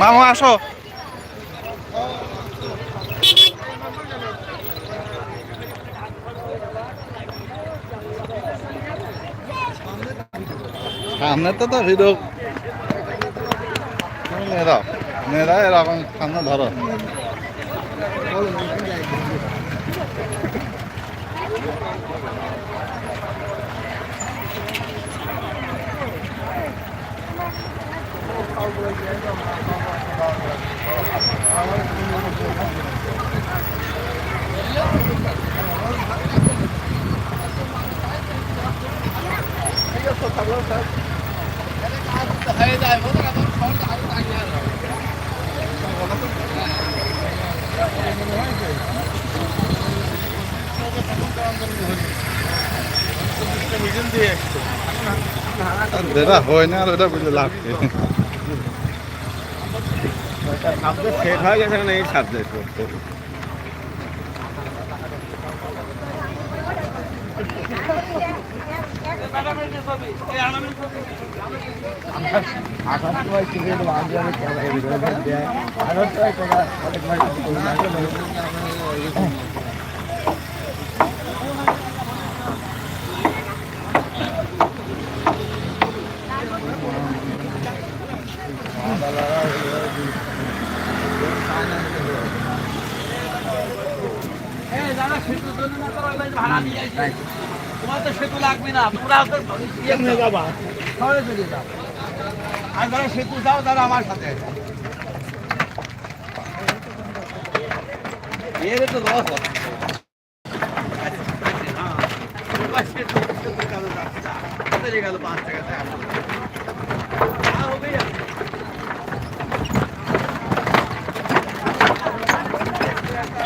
মামু আসো। সামনে তো তো ভিডিও। মেয়েরা মেয়েরা এরকম সামনে ধরো। যেটা হয় না আর ওটা বুঝে লাভ শেষ হয়ে গেছে না এই সাবজেক্ট করতে আসার সময় কিনে দেবো আমি আমি আসার সময় তোরা অনেক ভাই তোমার তো সেতু লাগবে না তোমরা শহরে চলে যাও আর যারা সেতু যাও তারা আমার সাথে এর তো লস চলে গেল পাঁচ টাকা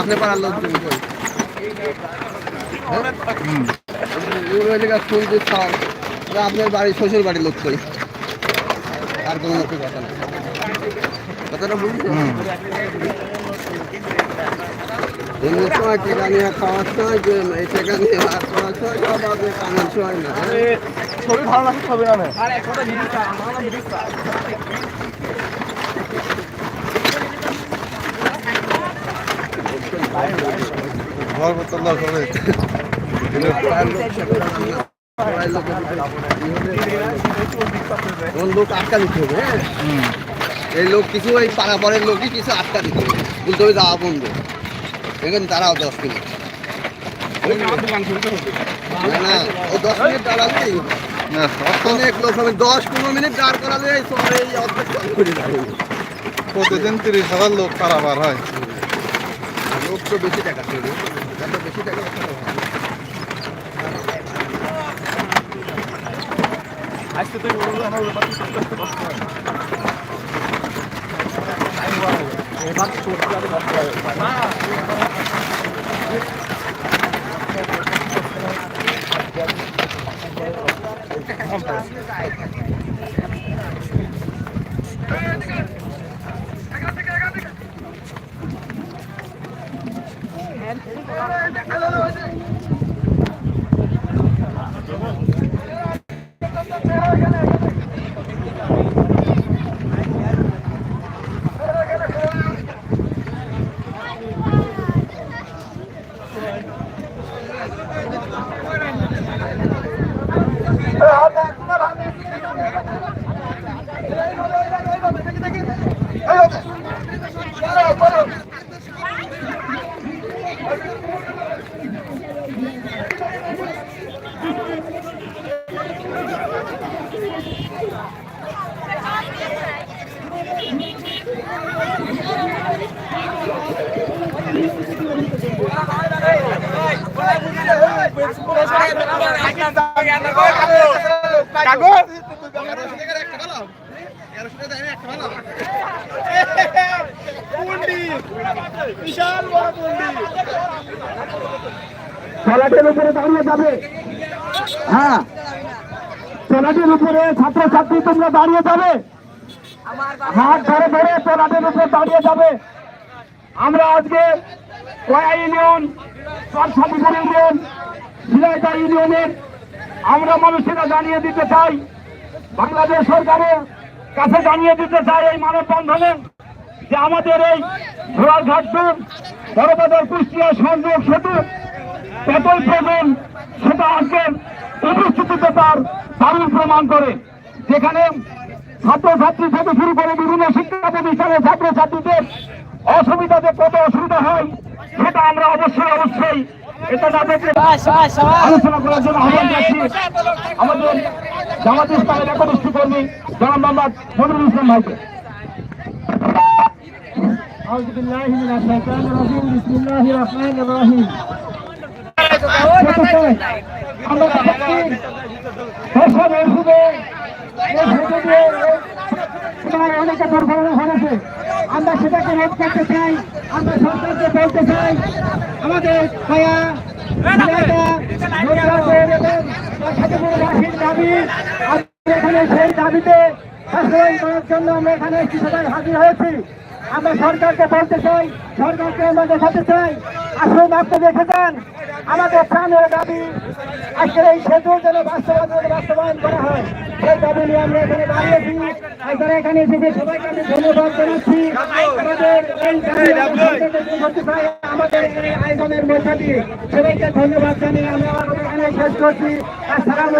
আপনি পাড়ার লোকজন কই ফুল দিয়ে খাওয়ান আপনার বাড়ি শ্বশুর বাড়ির লোক কই? আর কোনো লোকের কথা না। কথাটা সময় নিয়ে খাওয়ার সময় এই আর করার সময় সব আপনি কামার সময় না। ছবি ভালো লাগছে ছবি আনে। আরে জিনিস আমার জিনিস ঘর করতে লস হবে পাড়ার লোক আটকা দিতে হবে হ্যাঁ? এই লোক কিছু ওই পাড়া লোকই কিছু আটকা দিতে হবে। বলতে হবে যাওয়া বন্ধ। এখানে দাঁড়াও দশ মিনিট। না না ও দশ মিনিট দাঁড়ালেই অনেক লোক হবে দশ পনেরো মিনিট দাঁড় করালে এই শহরে এই অর্ধেক প্রতিদিন তিরিশ হাজার লোক পারাবার হয়। লোক তো বেশি টাকা চলে এত বেশি টাকা আজকে তো আমার এবার চলতে যাবে তলাটের উপরে দাঁড়িয়ে যাবে। হ্যাঁ। উপরে ছাত্রছাত্রী তোমরা দাঁড়িয়ে যাবে। হাত ধরে ধরে তলাটের উপরে দাঁড়িয়ে যাবে। আমরা আজকে কয়া ইউনিয়ন সরসাদিপুর ইউনিয়ন সিলাইটা ইউনিয়নের আমরা মানুষেরা জানিয়ে দিতে চাই, বাংলাদেশ সরকারের কাছে জানিয়ে দিতে চাই এই মানববন্ধনে যে আমাদের এই ঘোড়াঘাট বড়বাজার কুষ্টিয়া সংযোগ সেতু, পেট্রোল প্রয়োজন সেটা আজকে উপস্থিতিতে তার দারুণ প্রমাণ করে। যেখানে ছাত্রছাত্রী থেকে শুরু করে বিভিন্ন শিক্ষা প্রতিষ্ঠানের ছাত্রছাত্রীদের অসুবিধাতে কত অসুবিধা হয় সেটা আমরা অবশ্যই অবশ্যই এটা তাদেরকে আলোচনা করার জন্য আহ্বান জানাচ্ছি আমাদের জামাত ইসলামের একনিষ্ঠ কর্মী জনাব মোহাম্মদ মনিরুল ইসলাম ভাইকে أعوذ بالله من الشيطان الرجيم بسم الله الرحمن الرحيم আমরা দেশের ওষুধে অনেকে দুর্ঘটনা হয়েছে আমরা সেটাকে রোধ করতে চাই, আমরা সরকারকে বলতে চাই, আমাদের ছায়া সেই দাবিতে জন্য এখানে আমরা চাই চাই। দেখে আমাদের প্রাণের দাবি, আজকের এই সেতু যেন বাস্তবায়ন বাস্তবায়ন করা হয়। আমরা এখানে আমি ধন্যবাদ জানাচ্ছি। আমাদের আমরা ধন্যবাদ জানিয়ে আমরা আমাদের এখানে করছি। আসসালামু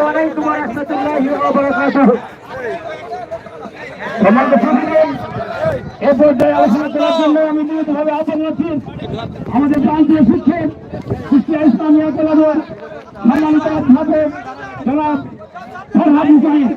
আমি বিনীতভাবে আহ্বান রাখছি আমাদের প্রান্তীয় শিক্ষক কুষ্টিয়া ইসলামিয়া কলেজের ফরহাদ হুসাইন জনাব ফরহাদ